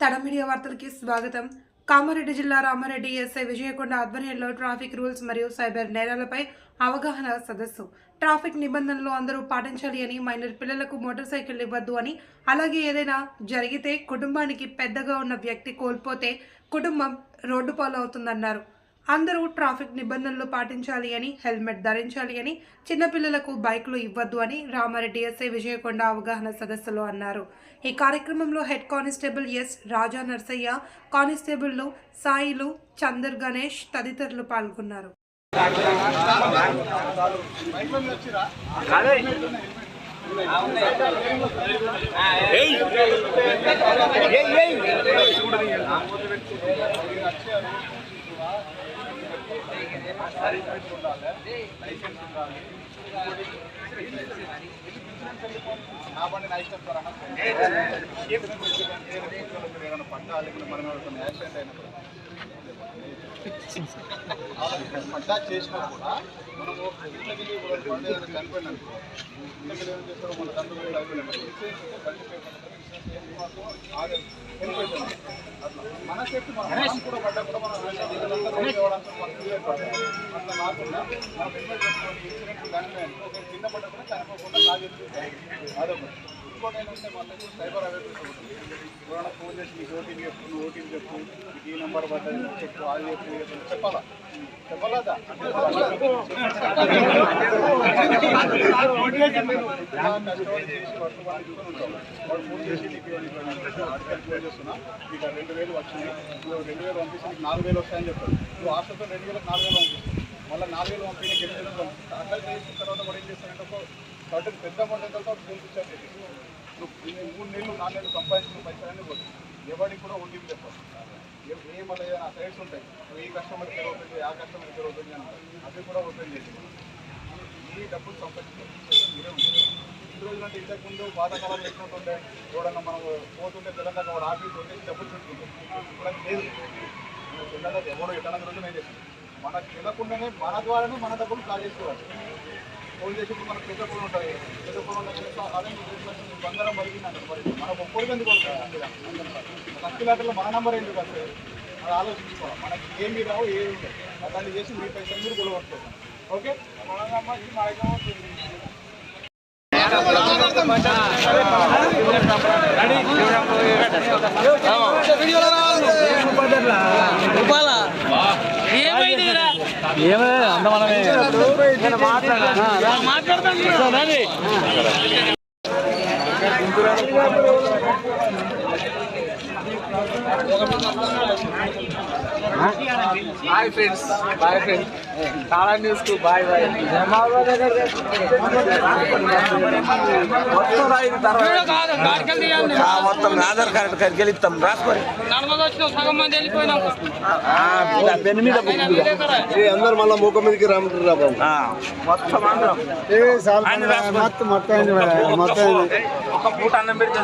జాతీయ వార్తలకి స్వాగతం. కామారెడ్డి జిల్లా రామారెడ్డి ఎస్ఐ విజయకొండ ఆధ్వర్యంలో ట్రాఫిక్ రూల్స్ మరియు సైబర్ నేరాలపై అవగాహన సదస్సు. ట్రాఫిక్ నిబంధనలు అందరూ పాటించాలి అని మైనర్ పిల్లలకు మోటార్ సైకిల్ ఇవ్వద్దు అని అలాగే ఏదైనా జరిగితే కుటుంబానికి పెద్దగా ఉన్న వ్యక్తి కోల్పోతే కుటుంబం రోడ్డు పాలవుతుందన్నారు. అందరూ ట్రాఫిక్ నిబంధనలు పాటించాలి అని హెల్మెట్ ధరించాలి అని చిన్నపిల్లలకు బైకులు ఇవ్వద్దు అని రామారెడ్డి ఎస్ఐ విజయకొండ అవగాహన సదస్సులో అన్నారు. ఈ కార్యక్రమంలో head constable S Raja Narsaiah కానిస్టేబుల్లు Sailu Chander Ganesh తదితరులు పాల్గొన్నారు. ఏయ్! నా ఇష్టం సార్ అన్న. ఏదైనా పడ్డా మనం యాక్సిడెంట్ అయినప్పుడు పడ్డా చేసినా కూడా మనము ఇంట్లోకి వెళ్ళి ఏం చేస్తారు మన తండ్రి కూడా ఇన్సూరెన్స్ పేపర్ ఉంటుంది, మన మనం కూడా పడ్డా కూడా మనం అట్లా కాకుండా మనం ఇన్సూరెన్స్ కింద పడ్డా కూడా చనిపోకుండా కాదు అదొకటి ఇంకోటి ఏంటంటే సైబర్ అవేర్నెస్ ఉంటుంది ఎవరైనా ఫోన్ చేసి నీకు ఓటీపీ చెప్పు నువ్వు ఓటీపీ చెప్పు నీకు ఈ నెంబర్ పడ్డది చెప్పు అది చెప్పు చెప్పు. చెప్పాలా చెప్పాలా వాడు ఫోన్ చేసి నీకు ఫోన్ చేస్తున్నా నీకు రెండు వేలు వచ్చినాయి నువ్వు రెండు వేలు పంపిస్తే నీకు నాలుగు వేలు వస్తాయని చెప్తాడు నువ్వు హాస్టల్తో రెండు వేలకు నాలుగు వేలు పంపిస్తావు మళ్ళీ నాలుగు వేలు పంపి నీకు ఎనిమిది వేలు పంపిస్తావు అట్లా చేసిన తర్వాత వాడు ఏం చేస్తాడంటే ఒక పెద్ద అమౌంట్ ఎంత పంపించారు నువ్వు మూడు నెలలు నాలుగు నెలలు సంపాదించిన పైసలన్నీ పోతుంది ఎవరికి కూడా ఓటీపీ చెప్పాలి ఏ- ఏ మళ్ళీ ఏదైనా సైడ్స్ ఉంటాయి నువ్వు ఈ కస్టమర్ కేర్ ఓపెన్ చేయి ఆ కస్టమర్ కేర్ ఓపెన్ చేయాలి అవి కూడా ఓపెన్ చేసి ఈ డబ్బులు సంపాదించిన మీరే ఉంటుంది ఈ రోజున అంటే ఇంతకుముందు పాతకాలం ఎట్లుంటుండే ఎవడన్నా మనం పోతుంటే తెలంగాణ వాడు ఆఫీస్ ఉంటే డబ్బులు చుట్టుకుంటే ఇప్పుడు లేదు తెలంగాణ ఎవడో ఎక్కడ రోజు నేను చేసింది మనకు తెలియకుండానే మన ద్వారానే మన డబ్బులు కాల్ చేసుకోవాలి ఫోన్ చేసి ఇప్పుడు మనకు పెద్ద ఫోన్ ఉంటుంది పెద్ద ఫోన్ బంగారం పలికిందంట మరి మనకు ఒక్కడికి ఎందుకు లక్షలాటలో మన నెంబర్ ఎందుకు వస్తుంది అది ఆలోచించుకోవాలి మనకి ఏమి రావు ఏమి అట్లాంటి చేసి మీ పైసలు మీరు ఓకే మాట్లాడతాను. హాయ్ ఫ్రెండ్స్ బాయ్ ఫ్రెండ్స్ చాలా న్యూస్కు బాయ్ బాయ్ మొత్తం ఆధార్ కార్డు కడికి రాసుకోరి పెన్ మీద అందరు మళ్ళీ ముఖం మీదకి రమ్మంటారు బాబు. మొత్తం అందరం. మొత్తం మొత్తం మొత్తం ఒక పూట అన్నం పెడితే